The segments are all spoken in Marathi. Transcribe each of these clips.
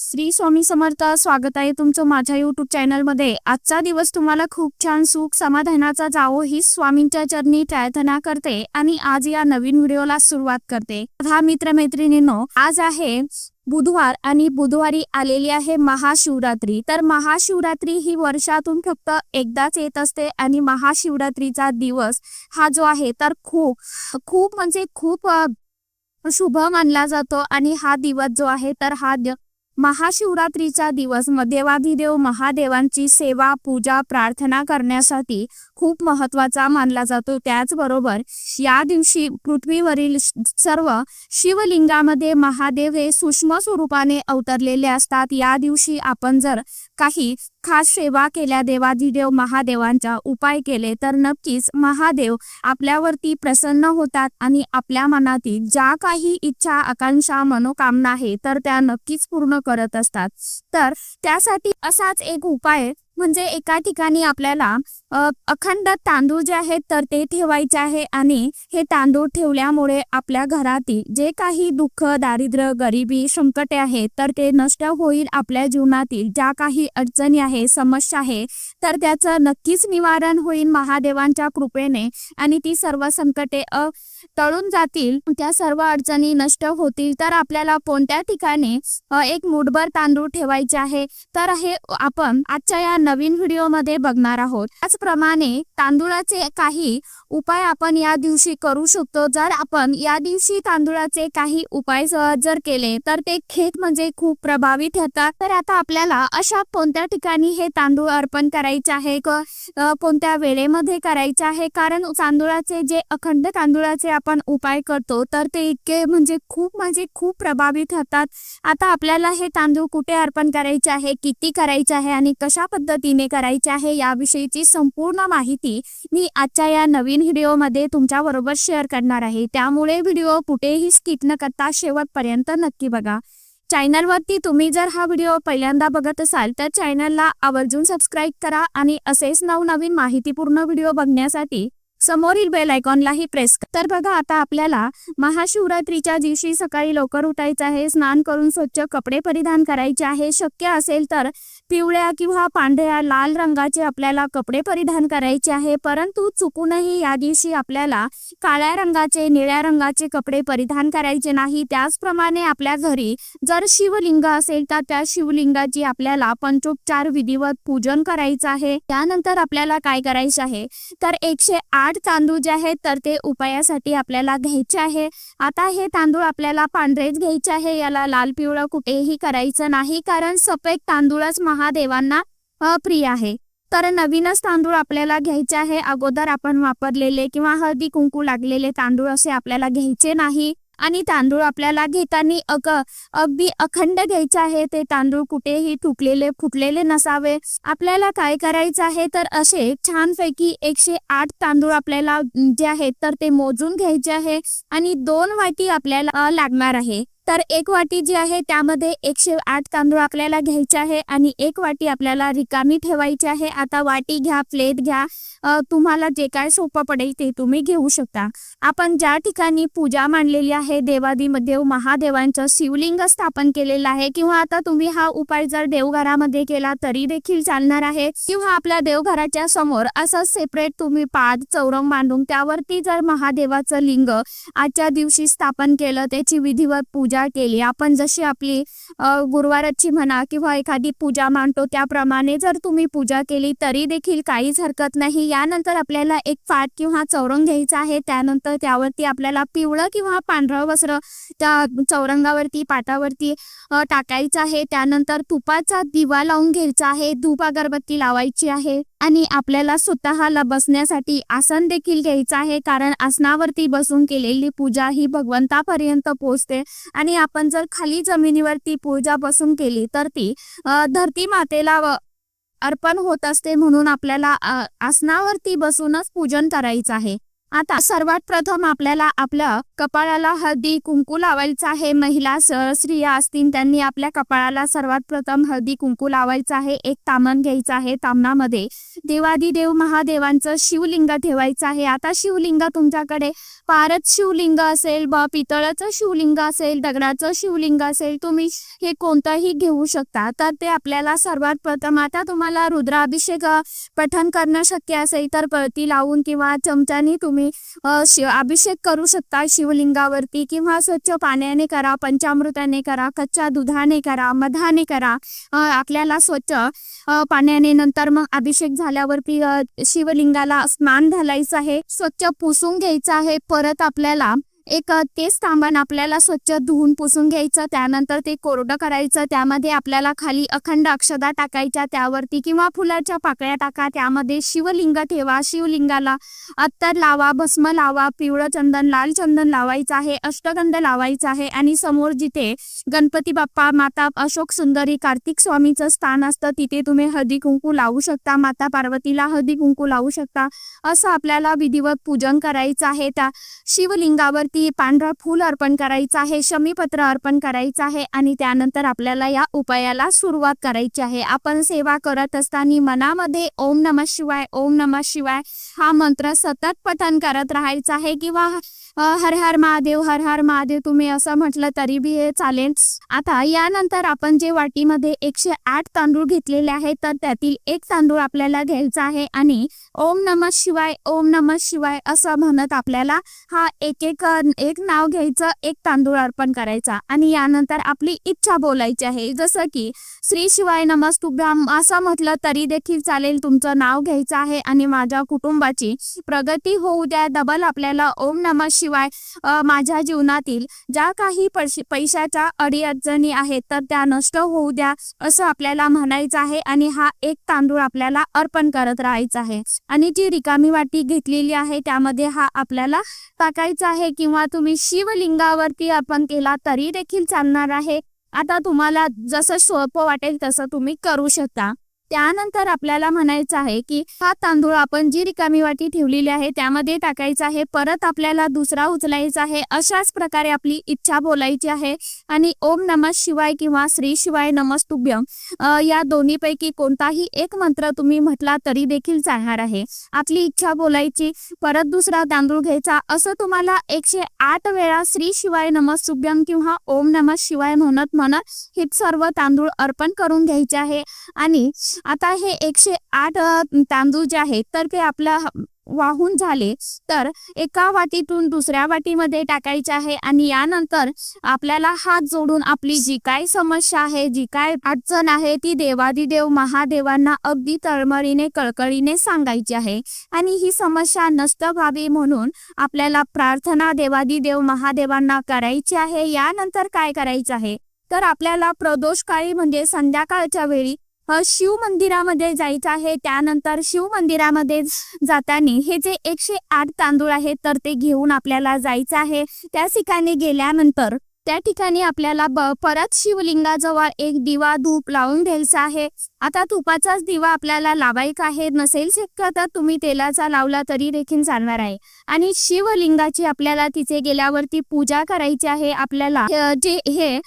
श्री स्वामी समर्थ स्वागत आहे तुमचं माझ्या युट्यूब चॅनलमध्ये आजचा दिवस तुम्हाला खूप छान सुख समाधानाचा जावो ही स्वामींच्या चरणी प्रार्थना करते आणि आज या नवीन व्हिडिओला सुरुवात करते. हा मित्र मैत्रिणींनो आज आहे बुधवार आणि बुधवारी आलेली आहे महाशिवरात्री. तर महाशिवरात्री ही वर्षातून फक्त एकदाच येत असते आणि महाशिवरात्रीचा दिवस हा जो आहे तर खूप खूप म्हणजे खूप शुभ मानला जातो आणि हा दिवस जो आहे तर हा महाशिवरात्रीचा दिवस म- देवाधिदेव महादेवांची सेवा पूजा प्रार्थना करण्यासाठी खूप महत्त्वाचा मानला जातो. त्याचबरोबर या दिवशी पृथ्वीवरील सर्व शिवलिंगामध्ये महादेव हे सूक्ष्म स्वरूपाने अवतरलेले असतात. या दिवशी आपण जर काही खास सेवा केल्या देवाधिदेव महादेवांचा उपाय केले तर नक्कीच महादेव आपल्यावरती प्रसन्न होतात आणि आपल्या मनातील ज्या काही इच्छा आकांक्षा मनोकामना आहे तर त्या नक्कीच पूर्ण करत असतात. तर त्यासाठी असाच एक उपाय म्हणजे एका ठिकाणी आपल्याला अखंड तांदूळ जे आहेत तर ते ठेवायचे आहे आणि हे तांदूळ ठेवल्यामुळे आपल्या घरातील जे काही दुःख दारिद्र्य गरिबी संकटे आहेत तर ते नष्ट होईल. आपल्या जीवनातील ज्या काही अडचणी आहे समस्या आहे तर त्याचं नक्कीच निवारण होईल महादेवांच्या कृपेने. आणि ती सर्व संकटे अ तळून जातील त्या सर्व अडचणी नष्ट होतील. तर आपल्याला कोणत्या ठिकाणी एक मुठभर तांदूळ ठेवायचे आहे? तर हे आपण आजच्या या नवीन व्हिडिओमध्ये बघणार आहोत. त्याचप्रमाणे तांदूळाचे काही उपाय आपण या दिवशी करू शकतो. जर आपण या दिवशी तांदुळाचे काही उपाय जर केले तर ते खेत म्हणजे खूप प्रभावी ठरतात. तर आता आपल्याला अशा कोणत्या ठिकाणी हे तांदूळ अर्पण करायचे आहे कोणत्या वेळेमध्ये करायचे आहे? कारण तांदूळाचे जे अखंड तांदूळाचे आपण उपाय करतो तर ते इतके म्हणजे खूप म्हणजे खूप प्रभावित होतात आता आपल्याला हे तांदूळ कुठे अर्पण करायचे आहे? किती करायचे आहे? आणि कशा पद्धतीने करायचे आहे? याविषयीची संपूर्ण माहिती मी आजच्या या नवीन व्हिडिओमध्ये तुमच्या बरोबर शेअर करणार आहे. त्यामुळे व्हिडिओ कुठेही स्किप न करता शेवटपर्यंत नक्की बघा. चॅनलवरती तुम्ही जर हा व्हिडिओ पहिल्यांदा बघत असाल तर चॅनलला आवर्जून सबस्क्राईब करा आणि असेच नवनवीन माहितीपूर्ण व्हिडिओ बघण्यासाठी समोरील बेल आयकॉनलाही प्रेस तर बघा आता आपल्याला महाशिवरात्रीच्या दिवशी सकाळी लवकर उठायचं आहे स्नान करून स्वच्छ कपडे परिधान करायचे आहे. शक्य असेल तर पिवळ्या किंवा पांढऱ्या लाल रंगाचे आपल्याला कपडे परिधान करायचे आहे. परंतु चुकूनही या दिवशी आपल्याला काळ्या रंगाचे निळ्या रंगाचे कपडे परिधान करायचे नाही. त्याचप्रमाणे आपल्या घरी जर शिवलिंग असेल तर त्या शिवलिंगाची आपल्याला पंचोपचार विधिवत पूजन करायचं आहे. त्यानंतर आपल्याला काय करायचं आहे? तर एकशे आठ तांदूळ जे आहेत तर ते उपायासाठी आपल्याला घ्यायचे आहे. आता हे तांदूळ आपल्याला पांढरेच घ्यायचे आहे. याला लाल पिवळं कुठेही करायचं नाही कारण सफेद तांदूळच महादेवांना प्रिय आहे. तर नवीनच तांदूळ आपल्याला घ्यायचे आहे. अगोदर आपण वापरलेले किंवा हळदी कुंकू लागलेले तांदूळ असे आपल्याला घ्यायचे नाही. आणि तांदूळ आपल्याला घेताना अक अगदी अखंड घ्यायचे आहे. ते तांदूळ कुठेही तुटलेले फुटलेले नसावे. आपल्याला काय करायचं आहे? तर असे छानपैकी एकशे आठ तांदूळ आपल्याला जे आहेत तर ते मोजून घ्यायचे आहे. आणि दोन वाटी आपल्याला लागणार आहे. तर एक वाटी जी आहे त्यामध्ये एकशे आठ तांदूळ आपल्याला घ्यायचे आहे आणि एक वाटी आपल्याला रिकामी ठेवायची आहे. आता वाटी घ्या प्लेट घ्या तुम्हाला जे काय सोपं पडेल ते तुम्ही घेऊ शकता. आपण ज्या ठिकाणी पूजा मांडलेली आहे देवादिदेव महादेवांचं शिवलिंग स्थापन केलेलं आहे किंवा आता तुम्ही हा उपाय जर देवघरामध्ये केला तरी देखील चालणार आहे. किंवा आपल्या देवघराच्या समोर असं सेपरेट तुम्ही पाद चौरंग मांडून त्यावरती जर महादेवाचं लिंग आजच्या दिवशी स्थापन केलं त्याची विधिवत पूजा केली. आपण जशी आपली गुरुवारची गुरुवाराची म्हणा किंवा एखादी पूजा मांडतो त्याप्रमाणे जर तुम्ही पूजा केली तरी देखील काहीच हरकत नाही. यानंतर आपल्याला एक फाट किंवा चौरंग घ्यायचा आहे. त्यानंतर त्यावरती आपल्याला पिवळं किंवा पांढरं वस्त्र त्या चौरंगावरती पाटावरती टाकायचं आहे. त्यानंतर तुपाचा दिवा लावून घ्यायचा आहे. धूप अगरबत्ती लावायची आहे. आणि आपल्याला स्वतःला बसण्यासाठी आसन देखील घ्यायचं आहे. कारण आसनावरती बसून केलेली पूजा ही भगवंतापर्यंत पोहोचते. आणि आपण जर खाली जमिनीवरती पूजा बसून केली तर ती धरती मातेला अर्पण होत असते म्हणून आपल्याला आसनावरती बसूनच पूजन करायचं आहे. आता सर्वात प्रथम आपल्याला आपल्या कपाळाला हळदी कुंकू लावायचं आहे. महिला स्त्रिया असतील त्यांनी आपल्या कपाळाला सर्वात प्रथम हळदी कुंकू लावायचं आहे. एक तामण घ्यायचं आहे. तामणामध्ये देवादिदेव महादेवांचं शिवलिंग ठेवायचं आहे. आता शिवलिंग तुमच्याकडे. पारच शिवलिंग असेल ब पितळाचं शिवलिंग असेल दगडाचं शिवलिंग असेल तुम्ही हे कोणतंही घेऊ शकता. तर ते आपल्याला सर्वात प्रथम आता तुम्हाला रुद्राभिषेक पठन पठण करणं शक्य असेल तर पळती लावून किंवा चमच्याने तुम्ही तुम्ही शिव अभिषेक करू शकता शिवलिंगावरती किंवा स्वच्छ पाण्याने करा पंचामृताने करा कच्च्या दुधाने करा मधाने करा आपल्याला स्वच्छ पाण्याने नंतर मग अभिषेक झाल्यावरती शिवलिंगाला स्नान घालायचं आहे स्वच्छ पुसून घ्यायचं आहे परत आपल्याला एक ते तेच तांबण आपल्याला स्वच्छ धुवून पुसून घ्यायचं त्यानंतर ते कोरडं करायचं त्यामध्ये आपल्याला खाली अखंड अक्षदा टाकायच्या त्यावरती किंवा फुलाच्या पाकळ्या टाका त्यामध्ये शिवलिंग ठेवा शिवलिंगाला अत्तर लावा भस्म लावा पिवळं चंदन लाल चंदन लावायचं आहे अष्टगंध लावायचं आहे आणि समोर जिथे गणपती बाप्पा माता अशोक सुंदरी कार्तिक स्वामीचं स्थान असतं तिथे तुम्ही हळदी कुंकू लावू शकता माता पार्वतीला हळदी कुंकू लावू शकता असं आपल्याला विधिवत पूजन करायचं आहे. त्या शिवलिंगावरती पांढरं फूल अर्पण करायचं आहे शमीपत्र अर्पण करायचं आहे आणि त्यानंतर आपल्याला या उपायाला सुरुवात करायची आहे. आपण सेवा करत असताना मनामध्ये ओम नम शिवाय ओम नम शिवाय हा मंत्र सतत पठन करत राहायचा आहे किंवा हर हर महादेव हर हर महादेव तुम्ही असं म्हटलं तरी बी हे चालेल. आता यानंतर आपण जे वाटीमध्ये एकशे आठ तांदूळ घेतलेले आहेत तर त्यातील एक तांदूळ आपल्याला घ्यायचा आहे आणि ओम नम शिवाय ओम नम शिवाय असं म्हणत आपल्याला हा एक एक एक नाव घ्यायचं एक तांदूळ अर्पण करायचा आणि यानंतर आपली इच्छा बोलायची आहे. जसं की श्री शिवाय नमस्तुभ्याम असं म्हटलं तरी देखील चालेल तुमचं नाव घ्यायचं आहे आणि माझ्या कुटुंबाची प्रगती होऊ द्या. डबल आपल्याला ओम नम शिवाय माझ्या जीवनातील ज्या काही पैश- पैशाच्या अडीअडचणी आहेत तर त्या नष्ट होऊ द्या असं आपल्याला म्हणायचं आहे आणि हा एक तांदूळ आपल्याला अर्पण करत राहायचा आहे. आणि जी रिकामी वाटी घेतलेली आहे त्यामध्ये हा आपल्याला टाकायचा आहे किंवा तुम्ही शिवलिंगावरती अर्पण केला तरी देखील चालणार आहे. आता तुम्हाला जसं सोपं वाटेल तसं तुम्ही करू शकता. त्यानंतर आपल्याला म्हणायचं आहे की हा तांदूळ आपण जी रिकामी वाटी ठेवलेली आहे त्यामध्ये टाकायचा आहे परत आपल्याला दुसरा उचलायचा आहे अशाच प्रकारे आपली इच्छा बोलायची आहे. आणि ओम नमः शिवाय किंवा श्री शिवाय नमस्तुभ्यम या दोन्हीपैकी कोणताही एक मंत्र तुम्ही म्हटला तरी देखील चालणार आहे. आपली इच्छा बोलायची परत दुसरा तांदूळ घ्यायचा असं तुम्हाला एकशे आठ वेळा श्री शिवाय नमस्तुभ्यम किंवा ओम नमः शिवाय म्हणत म्हणत हे सर्व तांदूळ अर्पण करून घ्यायचे आहे. आणि आता हे एकशे आठ तांदूळ जे आहेत तर ते आपलं वाहून झाले. तर एका वाटीतून दुसऱ्या वाटीमध्ये टाकायचे आहे आणि यानंतर आपल्याला हात जोडून आपली जी काय समस्या आहे जी काय अडचण आहे ती देवादिदेव महादेवांना अगदी तळमळीने कळकळीने सांगायची आहे. आणि ही समस्या नष्ट व्हावी म्हणून आपल्याला प्रार्थना देवादिदेव महादेवांना करायची आहे. यानंतर काय करायचं आहे? तर आपल्याला प्रदोषकाळी म्हणजे संध्याकाळच्या वेळी शिव मंदिरामध्ये जायचं आहे. त्यानंतर शिव मंदिरामध्ये जाताना हे जे एकशे आठ तांदूळ आहेत तर ते घेऊन आपल्याला जायचं आहे. त्या ठिकाणी गेल्यानंतर त्या ठिकाणी आपल्याला परत शिवलिंगाजवळ एक दिवा धूप लावून घ्यायचा आहे. आता तुपाचाच दिवा आपल्याला लावायचा आहे नसेल शक्य तर तुम्ही तेलाचा लावला तरी देखील चालणार आहे. आणि शिवलिंगाची आपल्याला तिथे गेल्यावरती पूजा करायची आहे आपल्याला. जे हे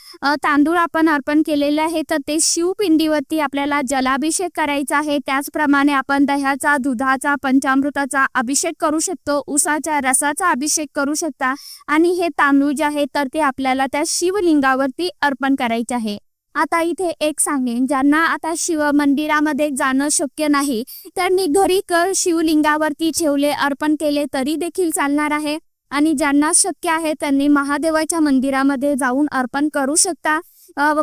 तांदूळ आपण अर्पण केलेले आहे तर ते शिवपिंडीवरती आपल्याला जलाभिषेक करायचा आहे. त्याचप्रमाणे आपण दह्याचा दुधाचा पंचामृताचा अभिषेक करू शकतो उसाच्या रसाचा अभिषेक करू शकता. आणि हे तांदूळ जे आहे तर ते आपल्याला त्या शिवलिंगावरती अर्पण करायचे आहे. आता इथे एक सांगेन ज्यांना आता शिव मंदिरामध्ये जाणं शक्य नाही त्यांनी घरी कर शिवलिंगावरती ठेवले अर्पण केले तरी देखील चालणार आहे. आणि ज्यांना शक्य आहे त्यांनी महादेवाच्या मंदिरामध्ये जाऊन अर्पण करू शकता.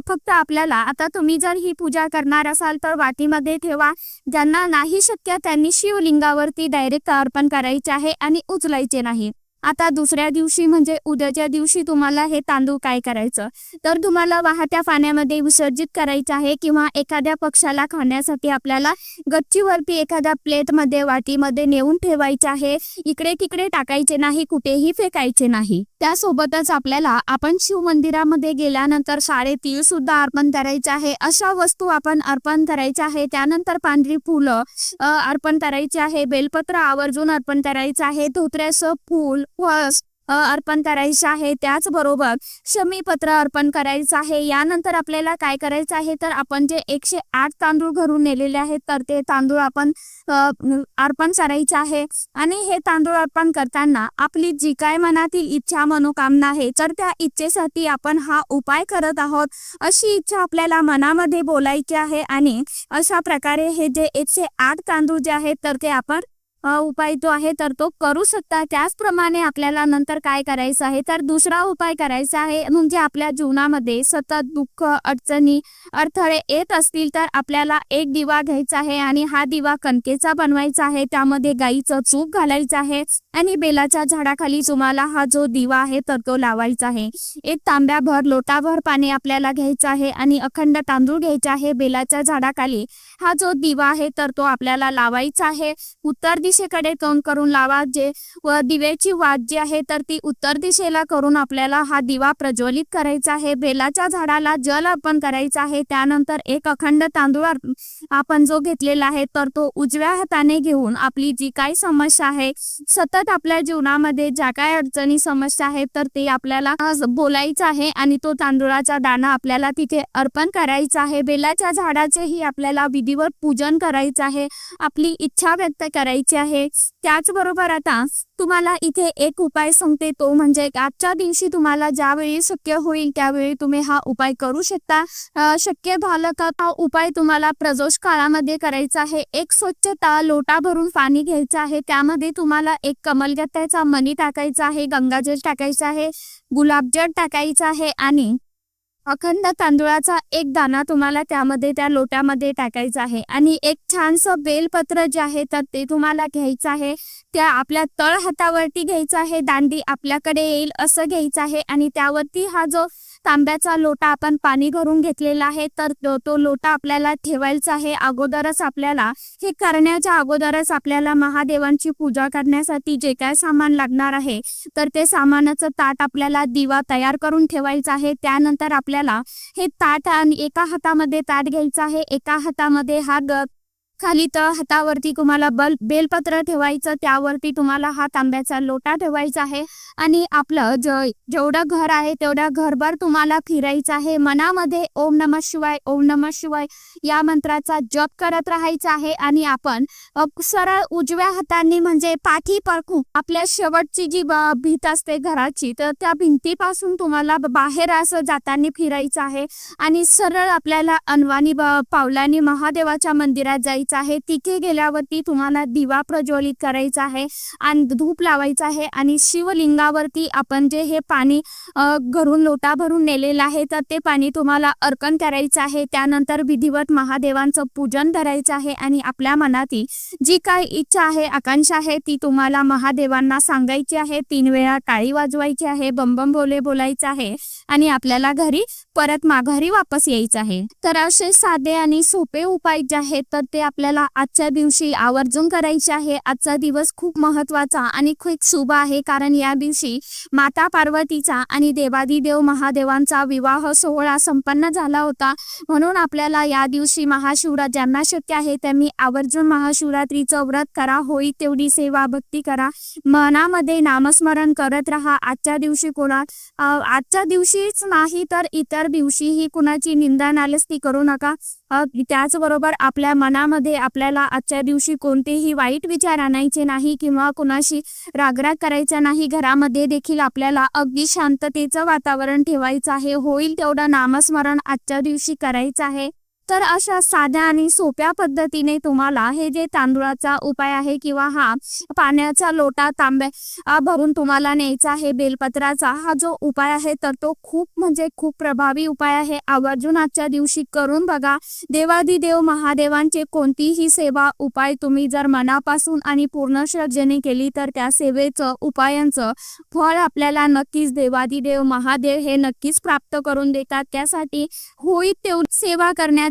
फक्त आपल्याला आता तुम्ही जर ही पूजा करणार असाल तर वाटीमध्ये ठेवा. ज्यांना नाही शक्य त्यांनी शिवलिंगावरती डायरेक्ट अर्पण करायचे आहे आणि उचलायचे नाही. आता दुसऱ्या दिवशी म्हणजे उद्याच्या दिवशी तुम्हाला हे तांदूळ काय करायचं? तर तुम्हाला वाहत्या पाण्यामध्ये विसर्जित करायचं आहे किंवा एखाद्या पक्षाला खाण्यासाठी आपल्याला गच्चीवरती एखाद्या प्लेटमध्ये वाटीमध्ये नेऊन ठेवायचे आहे. इकडे तिकडे टाकायचे नाही कुठेही फेकायचे नाही. त्यासोबतच आपल्याला आपण शिव मंदिरामध्ये गेल्यानंतर साडेतीळ सुद्धा अर्पण करायचे आहे. अशा वस्तू आपण अर्पण करायच्या आहे. त्यानंतर पांढरी फुलं अर्पण करायची आहे. बेलपत्र आवर्जून अर्पण करायचं आहे. धोत्र्याचं फूल अर्पण करायचं आहे त्याचबरोबर शमीपत्र अर्पण करायचं आहे. यानंतर आपल्याला काय करायचं आहे? तर आपण जे एकशे आठ तांदूळ घरून नेलेले आहेत तर ते तांदूळ आपण अर्पण करायचे आहे. आणि हे तांदूळ अर्पण करताना आपली जी काय मनातील इच्छा मनोकामना आहे तर त्या इच्छेसाठी आपण हा उपाय करत आहोत. अशी इच्छा आपल्याला मनामध्ये बोलायची आहे आणि अशा प्रकारे हे जे एकशे आठ तांदूळ जे आहेत तर ते आपण उपाय जो आहे तर तो करू शकता. त्याचप्रमाणे आपल्याला नंतर काय करायचं आहे तर दुसरा उपाय करायचा आहे म्हणजे आपल्या जीवनामध्ये सतत दुःख अडचणी अडथळे येत असतील तर आपल्याला एक दिवा घ्यायचा आहे आणि हा दिवा कणकेचा बनवायचा आहे. त्यामध्ये गाईचं चूप घालायचं आहे आणि बेलाच्या झाडाखाली तुम्हाला हा जो दिवा आहे तर तो लावायचा आहे. एक तांब्याभर लोटाभर पाणी आपल्याला घ्यायचं आहे आणि अखंड तांदूळ घ्यायचा आहे. बेलाच्या झाडाखाली हा जो दिवा आहे तर तो आपल्याला लावायचा आहे. उत्तर दिशेकडे तोंड करून लावा. जे व दिव्याची वाद जी आहे तर ती उत्तर दिशेला करून आपल्याला हा दिवा प्रज्वलित करायचा आहे. बेलाच्या झाडाला जल अर्पण करायचा आहे. त्यानंतर एक अखंड तांदूळ आपण जो घेतलेला आहे तर तो उजव्या हाताने घेऊन आपली जी काही समस्या आहे सतत आपल्या जीवनामध्ये ज्या काय अडचणी समस्या आहेत तर ते आपल्याला बोलायचं आहे आणि तो तांदुळाचा दाणा आपल्याला तिथे अर्पण करायचा आहे. बेलाच्या झाडाचेही आपल्याला विधिवत पूजन करायचं आहे. आपली इच्छा व्यक्त करायची आहे. त्याचबरोबर आता तुम्हाला इथे एक उपाय सांगते. तो म्हणजे आजच्या दिवशी तुम्हाला ज्यावेळी शक्य होईल त्यावेळी तुम्ही हा उपाय करू शकता. शक्य झालं का हा उपाय तुम्हाला प्रजोष काळामध्ये करायचा आहे. एक स्वच्छता लोटा भरून पाणी घ्यायचं आहे. त्यामध्ये तुम्हाला एक कमलगत्त्याचा मणी टाकायचा आहे. गंगाजल टाकायचा आहे. गुलाबजल टाकायचा आहे. आणि अखंड तांदूळाचा एक दाना तुम्हाला त्यामध्ये त्या लोट्यामध्ये टाकायचा आहे. आणि एक छानसं बेलपत्र जे आहे तर ते तुम्हाला घ्यायचं आहे. त्या आपल्या तळ हातावरती घ्यायचं आहे. दांडी आपल्याकडे येईल असं घ्यायचं आहे. आणि त्यावरती हा जो तांब्याचा लोटा आपण पाणी भरून घेतलेला आहे तर तो तो लोटा आपल्याला ठेवायचा आहे. अगोदरच आपल्याला हे करण्याच्या अगोदरच आपल्याला महादेवांची पूजा करण्यासाठी जे काय सामान लागणार आहे तर ते सामानाचं ताट आपल्याला दिवा तयार करून ठेवायचा आहे. त्यानंतर आपल्याला हे ताट आणि एका हातामध्ये ताट घ्यायचं आहे. एका हातामध्ये हा ग खाली तर हातावरती तुम्हाला बल बेलपत्र ठेवायचं त्यावरती तुम्हाला हा तांब्याचा लोटा ठेवायचा आहे. आणि आपलं ज जेवढं घर आहे तेवढ्या घरभर तुम्हाला फिरायचं आहे. मनामध्ये ओम नम शिवाय ओम नम शिवाय या मंत्राचा जप करत राहायचा आहे. आणि आपण सरळ उजव्या हाताने म्हणजे पाठी परखू आपल्या शेवटची जी भीत असते घराची तर त्या भिंतीपासून तुम्हाला बाहेर असं जाताना फिरायचं आहे. आणि सरळ आपल्याला अनवानी ब- पावलांनी महादेवाच्या मंदिरात जायचं आहे. तिथे गेल्यावरती तुम्हाला दिवा प्रज्वलित करायचा आहे आणि धूप लावायचा आहे आणि शिवलिंगावरती आपण जे हे पाणी घरून लोटा भरून नेलेलं आहे तर ते पाणी तुम्हाला अर्पण करायचं आहे. त्यानंतर विधिवत महादेवांचं पूजन धरायचं आहे आणि आपल्या मनातील जी काय इच्छा आहे आकांक्षा आहे ती तुम्हाला महादेवांना सांगायची आहे. तीन वेळा टाळी वाजवायची आहे बंबम बोले बोलायचं आहे आणि आपल्याला घरी परत माघारी वापस यायचं आहे. तर असे साधे आणि सोपे उपाय जे आहेत तर ते आपल्याला आजच्या दिवशी आवर्जून करायची आहे. आजचा दिवस खूप महत्त्वाचा आणि खूप शुभ आहे. कारण या दिवशी माता पार्वतीचा आणि देवादिदेव महादेवांचा विवाह सोहळा संपन्न झाला होता. म्हणून आपल्याला या दिवशी महाशिवरात ज्यांना शक्य आहे त्यांनी आवर्जून महाशिवरात्रीचं व्रत करा. होई तेवढी सेवा भक्ती करा. मनामध्ये नामस्मरण करत राहा. आजच्या दिवशी कोणा आजच्या दिवशीच नाही तर इतर दिवशीही कुणाची निंदा नालस्ती करू नका. त्याचबरोबर आपल्या मनामध्ये आपल्याला आजच्या दिवशी कोणतेही वाईट विचार आणायचे नाही किंवा कुणाशी रागराग करायचा नाही. घरामध्ये देखील आपल्याला अगदी शांततेचं वातावरण ठेवायचं आहे. होईल तेवढं नामस्मरण आजच्या दिवशी करायचं आहे. तर अशा साध्या आणि सोप्या पद्धतीने तुम्हाला हे जे तांदूळाचा उपाय आहे किंवा हा पाण्याचा लोटा तांब्या भरून तुम्हाला न्यायचा आहे बेलपत्राचा हा जो उपाय आहे तर तो खूप म्हणजे खूप प्रभावी उपाय आहे. आवर्जून आजच्या दिवशी करून बघा. देवादिदेव महादेवांचे कोणतीही सेवा उपाय तुम्ही जर मनापासून आणि पूर्ण श्रद्धेने केली तर त्या सेवेचं उपायांचं फळ आपल्याला नक्कीच देवादिदेव महादेव हे नक्कीच प्राप्त करून देतात. त्यासाठी होईल तेवढी सेवा